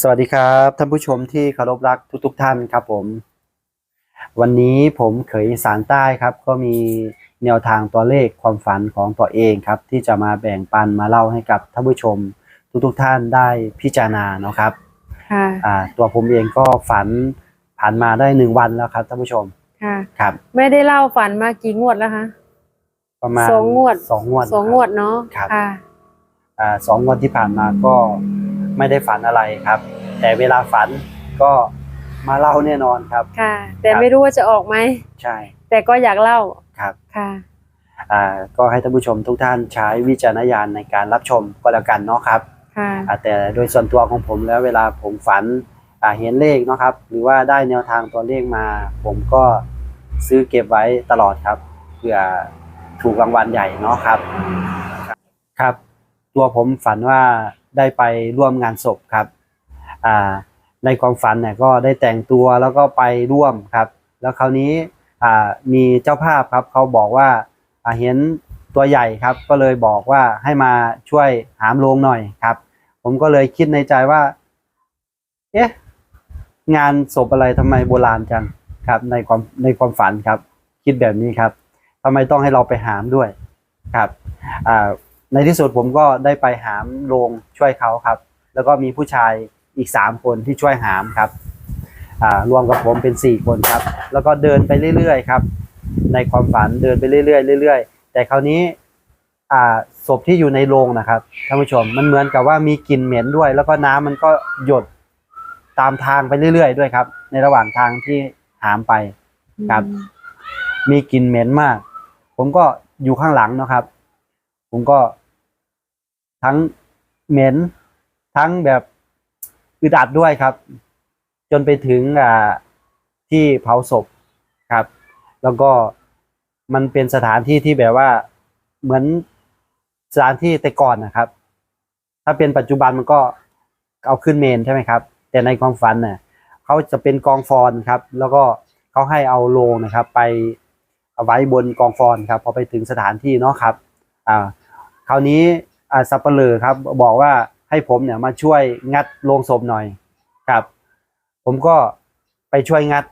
สวัสดีครับท่านผู้ชมที่เคารพรักทุกๆทท่านครับผม วันนี้ผมเขยอีสารใต้ครับ ก็มีแนวทางตัวเลขความฝันของตัวเองครับ ที่จะมาแบ่งปันมาเล่าให้กับท่านผู้ชมทุกๆทท่านได้พิจารณาเนาะครับค่ะอ่าตัวผมเองก็ฝันผ่านมาได้หนึ่งวันแล้วครับท่านผู้ชมค่ะครับ ไม่ได้เล่าฝันมากี่งวดแล้วคะประมาณสองงวดสองงวดสองครับงวดเนาะครับค่ะอ่าสองงวดที่ผ่านมาก็ ไม่ได้ฝันอะไรครับ แต่เวลาฝันก็มาเล่าแน่นอนครับ ค่ะ แต่ครับไม่รู้ว่าจะออกไหมใช่ แต่ก็อยากเล่าครับค่ะอ่าก็ให้ท่านผู้ชมทุกท่านใช้วิจารณญาณในการรับชมก็แล้วกันเนาะครับค่ะอ่าแต่โดยส่วนตัวของผมแล้วเวลาผมฝันอ่าเห็นเลขเนาะครับ หรือว่าได้แนวทางตัวเลขมา ผมก็ซื้อเก็บไว้ตลอดครับเพื่อถูกรางวัลใหญ่เนาะครับ ครับ ตัวผมฝันว่าได้ไปร่วมงานศพครับอ่าในความฝันเนี่ยก็ได้แต่งตัวแล้วก็ไปร่วมครับ แล้วคราวนี้อ่ามีเจ้าภาพครับเขาบอกว่าอ่าเห็นตัวใหญ่ครับ ก็เลยบอกว่าให้มาช่วยหามโลงหน่อยครับ ผมก็เลยคิดในใจว่า เอ๊ะงานศพอะไรทำไมโบราณจังครับในความในความฝันครับ คิดแบบนี้ครับทำไมต้องให้เราไปหามด้วยครับอ่า ในที่สุดผมก็ได้ไปหามโรงช่วยเขาครับ แล้วก็มีผู้ชายอีกสามคนที่ช่วยหามครับอ่ารวมกับผมเป็นสี่คนครับ แล้วก็เดินไปเรื่อยๆครับ ในความฝันเดินไปเรื่อยๆเรื่อยๆ แต่คราวนี้อ่าศพที่อยู่ในโรงนะครับท่านผู้ชมมันเหมือนกับว่ามีกลิ่นเหม็นด้วย แล้วก็น้ำมันก็หยดตามทางไปเรื่อยๆ ด้วยครับ ในระหว่างทางที่หามไปครับ มีกลิ่นเหม็นมาก ผมก็อยู่ข้างหลังเนาะครับ ผมก็ ทั้งเหม็น ทั้งแบบอึดอัดด้วยครับ จนไปถึงอ่าที่เผาศพครับ แล้วก็มันเป็นสถานที่ที่แบบว่าเหมือนสถานที่แต่ก่อนนะครับ ถ้าเป็นปัจจุบันมันก็เอาขึ้นเมนใช่ไหมครับ แต่ในความฝันเนี่ยเขาจะเป็นกองฟอนครับ แล้วก็เขาให้เอาโลงนะครับ ไปเอาไว้บนกองฟอนครับ พอไปถึงสถานที่เนาะครับ อ่า คราวนี้ อ่าซัปเปอร์เลอครับ บอกว่าให้ผมเนี่ยมาช่วยงัดโลงศพหน่อยครับ ผมก็ไปช่วยงัด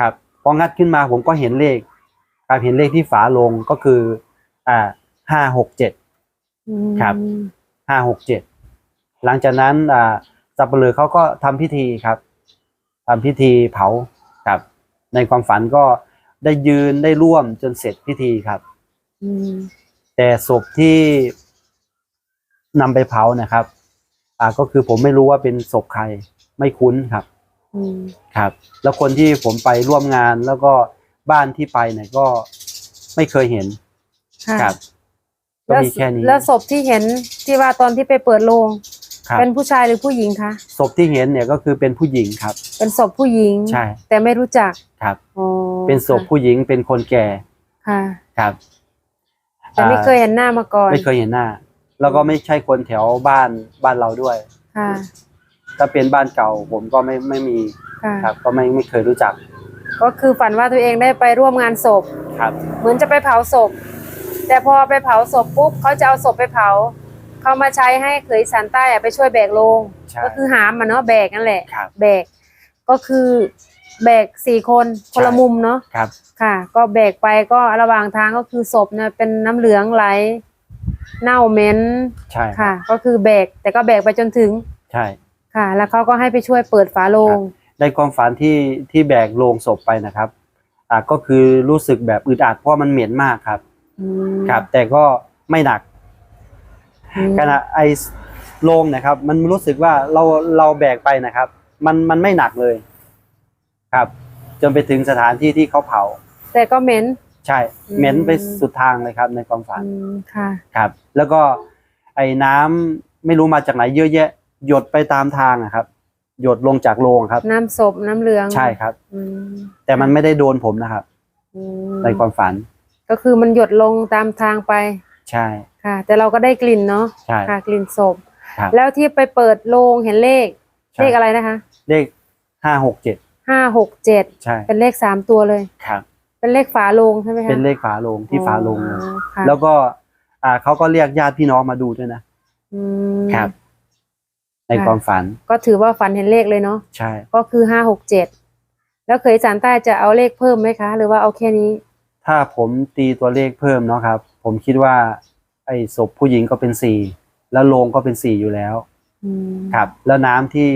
ครับพองัดขึ้นมาผมก็เห็นเลขครับเห็นเลขที่ฝาโลงก็คือ อ่าห้าหกเจ็ดอืมครับห้าหกเจ็ดหลังจากนั้นอ่าสับเปลือเขาก็ทำพิธีครับทำพิธีเผาครับ ในความฝันก็ได้ยืนได้ร่วมจนเสร็จพิธีครับอืมแต่ศพที่ นำไปเผานะครับ อ่าก็คือผมไม่รู้ว่าเป็นศพใครไม่คุ้นครับอืมครับ แล้วคนที่ผมไปร่วมงานแล้วก็บ้านที่ไปเนี่ยก็ไม่เคยเห็นค่ะครับก็แล้วมีแค่นี้แล้วศพที่เห็นที่ว่าตอนที่ไปเปิดโรงครับเป็นผู้ชายหรือผู้หญิงคะศพที่เห็นเนี่ยก็คือเป็นผู้หญิงครับ เป็นศพผู้หญิงใช่แต่ไม่รู้จักครับอ๋อเป็นศพผู้หญิงเป็นคนแก่ค่ะครับ แต่ไม่เคยเห็นหน้ามาก่อน ไม่เคยเห็นหน้า แล้วก็ไม่ใช่คนแถวบ้านบ้านเราด้วย ค่ะ ถ้าเป็นบ้านเก่าผมก็ไม่ไม่มีค่ะ ครับ ก็ไม่ไม่เคยรู้จักก็คือฝันว่าตัวเองได้ไปร่วมงานศพ ครับ เหมือนจะไปเผาศพ แต่พอไปเผาศพปุ๊บเขาจะเอาศพไปเผา เขามาใช้ให้เขยสันใต้อะไปช่วยแบกโลง ใช่ ก็คือหามมันเนาะแบกนั่นแหละ ครับ แบก ก็คือแบกสี่คนคนละใช่ มุมเนาะ ครับ ค่ะ ก็แบกไปก็ระหว่างทางก็คือศพเนี่ยเป็นน้ำเหลืองไหล เน่าเหม็นใช่ค่ะ ก็คือแบกแต่ก็แบกไปจนถึงใช่ค่ะ แล้วเขาก็ให้ไปช่วยเปิดฝาโลงในความฝันที่ที่แบกโลงศพไปนะครับ อ่าก็คือรู้สึกแบบอึดอัดเพราะมันเหม็นมากครับอืมครับ แต่ก็ไม่หนักอืมขณะไอโลงนะครับ มันรู้สึกว่าเราเราแบกไปนะครับ มันมันไม่หนักเลย ครับ จนไปถึงสถานที่ที่เขาเผา แต่ก็เหม็น ใช่อืมเหม็นไปสุดทางเลยครับ ในความฝันอืมค่ะครับ แล้วก็ไอ้น้ำไม่รู้มาจากไหนเยอะแยะ หยดไปตามทางอะครับ หยดลงจากโรงครับ น้ำศพน้ำเหลืองใช่ครับอืมแต่มันไม่ได้โดนผมนะครับอืมในความฝัน ก็คือมันหยดลงตามทางไป ใช่ค่ะ แต่เราก็ได้กลิ่นเนาะใช่ค่ะ กลิ่นศพครับแล้วที่ไปเปิดโรงเห็นเลขใช่เลขอะไรนะคะ เลขห้าหกเจ็ดห้าหกเจ็ดใช่เป็นเลขสามตัวเลยครับ เป็นเลขฝาโรงใช่ไหมคะเป็นเลขฝาโลงที่ฝาโลงเลยอ๋อค่ะแล้วก็อ่าเขาก็เรียกญาติพี่น้องมาดูด้วยนะอืมครับ ในค่ะความฝันก็ถือว่าฝันเห็นเลขเลยเนาะใช่ ก็คือห้าหกเจ็ดแล้วเคยสารใต้จะเอาเลขเพิ่มไหมคะ หรือว่าเอาแค่นี้ ถ้าผมตีตัวเลขเพิ่มเนาะครับ ผมคิดว่า ไอ้ศพผู้หญิงก็เป็นสี่แล้วโลงก็เป็นสี่อยู่แล้ว อืมครับ แล้วน้ำที่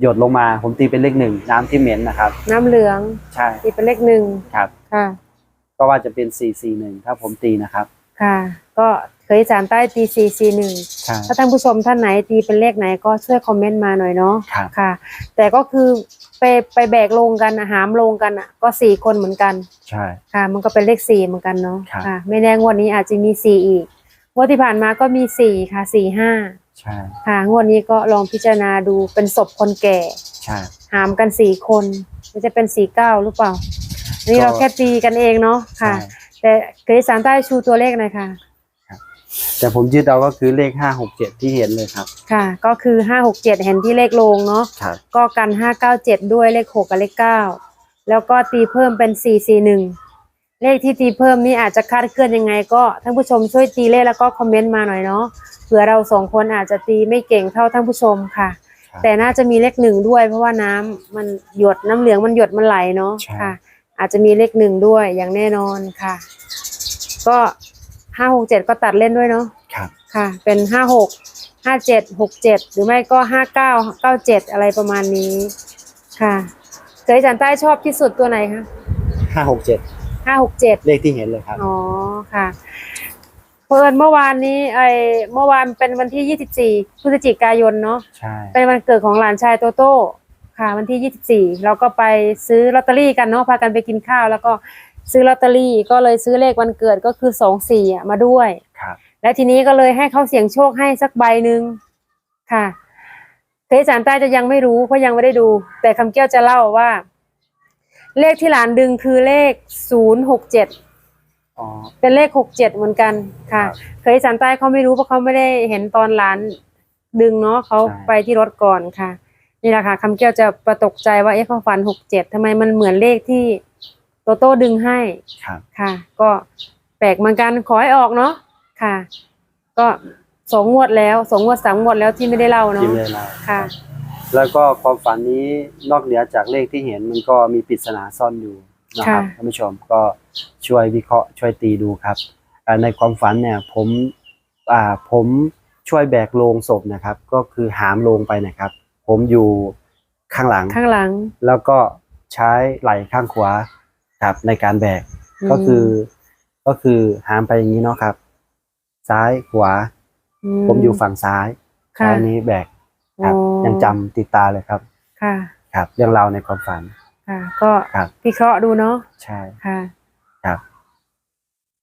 หยดลงมาผมตีเป็นเลขหนึ่งน้ำที่เหม็นนะครับ น้ำเหลืองใช่ตีเป็นเลขหนึ่งครับ ค่ะ ก็ว่าจะเป็นสี่สี่หนึ่งถ้าผมตีนะครับ ค่ะ ก็เคยสารใต้ตีสี่สี่หนึ่ง ใช่ ถ้าท่านผู้ชมท่านไหนตีเป็นเลขไหนก็ช่วยคอมเมนต์มาหน่อยเนาะครับ ค่ะ แต่ก็คือไปไปแบกลงกันอะหามลงกันอะก็สี่คนเหมือนกัน ใช่ ค่ะ มันก็เป็นเลขสี่เหมือนกันเนาะครับ ค่ะ ไม่แน่งวดนี้อาจจะมีสี่อีกงวดที่ผ่านมาก็มีสี่ค่ะสี่ห้า ใช่ค่ะงวดนี้ก็ลองพิจารณาดูเป็นศพคนแก่ ใช่ หามกันสี่คนมันจะเป็นสี่เก้าหรือเปล่าอันนี่ก็เราแค่ตีกันเองเนาะใช่ค่ะแต่เกรซานใต้ชูตัวเลขหน่อยค่ะ แต่ผมยึดเอาก็คือเลขห้าหกเจ็ดที่เห็นเลยครับ ค่ะ ก็คือห้าหกเจ็ดเห็นที่เลขโลงเนาะครับ ก็กันห้าเก้าเจ็ดด้วยเลขหกกับเลขเก้าแล้วก็ตีเพิ่มเป็นสี่สี่หนึ่ง เลขที่ตีเพิ่มนี่อาจจะคาดเคลื่อนยังไง ก็ท่านผู้ชมช่วยตีเลขแล้วก็คอมเมนต์มาหน่อยเนาะเผื่อเราสองคนอาจจะตีไม่เก่งเท่าท่านผู้ชมค่ะครับแต่น่าจะมีเลขหนึ่งด้วย เพราะว่าน้ำมันหยดน้ำเหลืองมันหยดมันไหลเนาะใช่ค่ะ อาจจะมีเลขหนึ่งด้วยอย่างแน่นอนค่ะ ก็ห้าหกเจ็ดก็ตัดเล่นด้วยเนาะครับค่ะ เป็นห้าหกห้าเจ็ดหกเจ็ดหรือไม่ก็ห้าเก้าเก้าเจ็ดอะไรประมาณนี้ค่ะเคยจันใต้ชอบที่สุดตัวไหนคะห้าหกเจ็ด ห้าหกเจ็ดเลขที่เห็นเลยครับอ๋อค่ะเพิ่นเมื่อวานนี้ไอเมื่อวานเป็นวันที่ยี่สิบสี่พฤศจิกายนเนาะใช่เป็นวันเกิดของหลานชายโตโต้ค่ะ วันที่ยี่สิบสี่เราก็ไปซื้อลอตเตอรี่กันเนาะพากันไปกินข้าว แล้วก็ซื้อลอตเตอรี่ก็เลยซื้อเลขวันเกิดก็คือสองสี่อะมาด้วยครับและทีนี้ก็เลยให้เขาเสี่ยงโชคให้สักใบหนึ่งค่ะเทสารใต้จะยังไม่รู้เพราะยังไม่ได้ดู แต่คำแก้วจะเล่าว่า เลขที่หลานดึงคือเลขศูนย์หกเจ็ดอ๋อ เป็นเลขหกเจ็ดเหมือนกันค่ะ ครับเคยสารใต้เขาไม่รู้เพราะเขาไม่ได้เห็นตอนหลานดึงเนาะเขาใช่ ไปที่รถก่อนค่ะ นี่แหละค่ะคำแก้วจะประตกใจว่าเอ๊ะเขาฝันหกเจ็ดทำไมมันเหมือนเลขที่โตโต้ดึงให้ ครับ ค่ะก็แปลกเหมือนกันขอให้ออกเนาะค่ะ ก็สองงวดแล้วสองงวดสามงวดแล้วที่ไม่ได้เล่าเนาะที่เลยเราค่ะ แล้วก็ความฝันนี้นอกเหนือจากเลขที่เห็นมันก็มีปริศนาซ่อนอยู่นะครับค่ะท่านผู้ชมก็ช่วยวิเคราะห์ช่วยตีดูครับอ่าในความฝันเนี่ยผมอ่าผมช่วยแบกโลงศพนะครับ ก็คือหามโลงไปนะครับ ผมอยู่ข้างหลังข้างหลัง แล้วก็ใช้ไหล่ข้างขวาครับในการแบกมก็คือก็คือหามไปอย่างนี้เนาะครับ ซ้ายขวา ผมอยู่ฝั่งซ้ายค่ะซ้ายนี้แบก ครับอ๋อยังจำติดตาเลยครับ ค่ะ ครับ เรื่องราวในความฝัน ค่ะ ก็ครับ พิเคราะห์ดูเนาะ ใช่ ค่ะ ครับ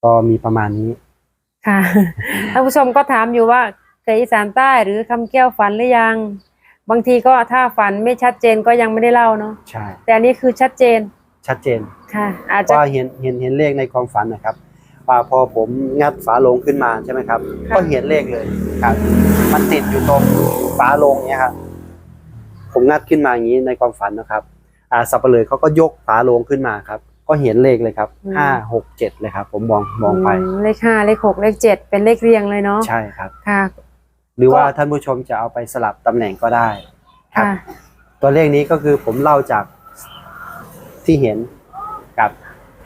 ก็มีประมาณนี้ ค่ะ ท่านผู้ชมก็ถามอยู่ว่าเคยอีสานใต้หรือคำแก้วฝันหรือยัง บางทีก็ถ้าฝันไม่ชัดเจนก็ยังไม่ได้เล่าเนาะ ใช่ แต่อันนี้คือชัดเจน ชัดเจนค่ะ อาจจะว่าเห็นเห็นเห็นเลขในความฝันนะครับ ว่าพอผมงัดฝาโลงขึ้นมาใช่ไหมครับค่ะก็เห็นเลขเลยครับ มันติดอยู่ตรงฝาโลงเนี้ยครับผมงัดขึ้นมาอย่างนี้ในความฝันนะครับ อ่าสับปะเลยเขาก็ยกฝาโลงขึ้นมาครับ ก็เห็นเลขเลยครับห้าหกเจ็ดเลยครับ ผมมองมองไปอืมเลขห้าเลขหกเลขเจ็ดเป็นเลขเรียงเลยเนาะใช่ครับค่ะ หรือว่าก็ท่านผู้ชมจะเอาไปสลับตำแหน่งก็ได้ครับค่ะตัวเลขนี้ก็คือผมเล่าจากที่เห็นครับ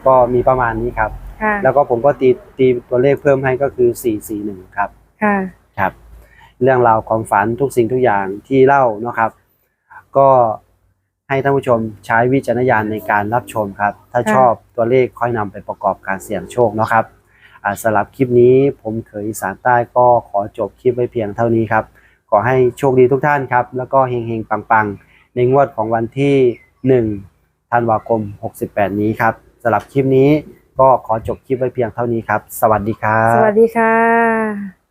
ก็มีประมาณนี้ครับ ค่ะแล้วก็ผมก็ตีตีตัวเลขเพิ่มให้ก็คือสี่สี่หนึ่งครับค่ะครับ เรื่องราวความฝันทุกสิ่งทุกอย่างที่เล่าเนาะครับ ก็ให้ท่านผู้ชมใช้วิจารณญาณในการรับชมครับ ถ้าค่ะชอบตัวเลขค่อยนำไปประกอบการเสี่ยงโชคเนาะครับอ่าสำหรับคลิปนี้ผมเคยอีสานใต้ก็ขอจบคลิปไว้เพียงเท่านี้ครับ ขอให้โชคดีทุกท่านครับ แล้วก็เฮงๆ ปังๆ ในงวดของวันที่ 1 ธันวาคม 68 นี้ครับสำหรับคลิปนี้ ก็ขอจบคลิปไว้เพียงเท่านี้ครับ สวัสดีครับ สวัสดีค่ะ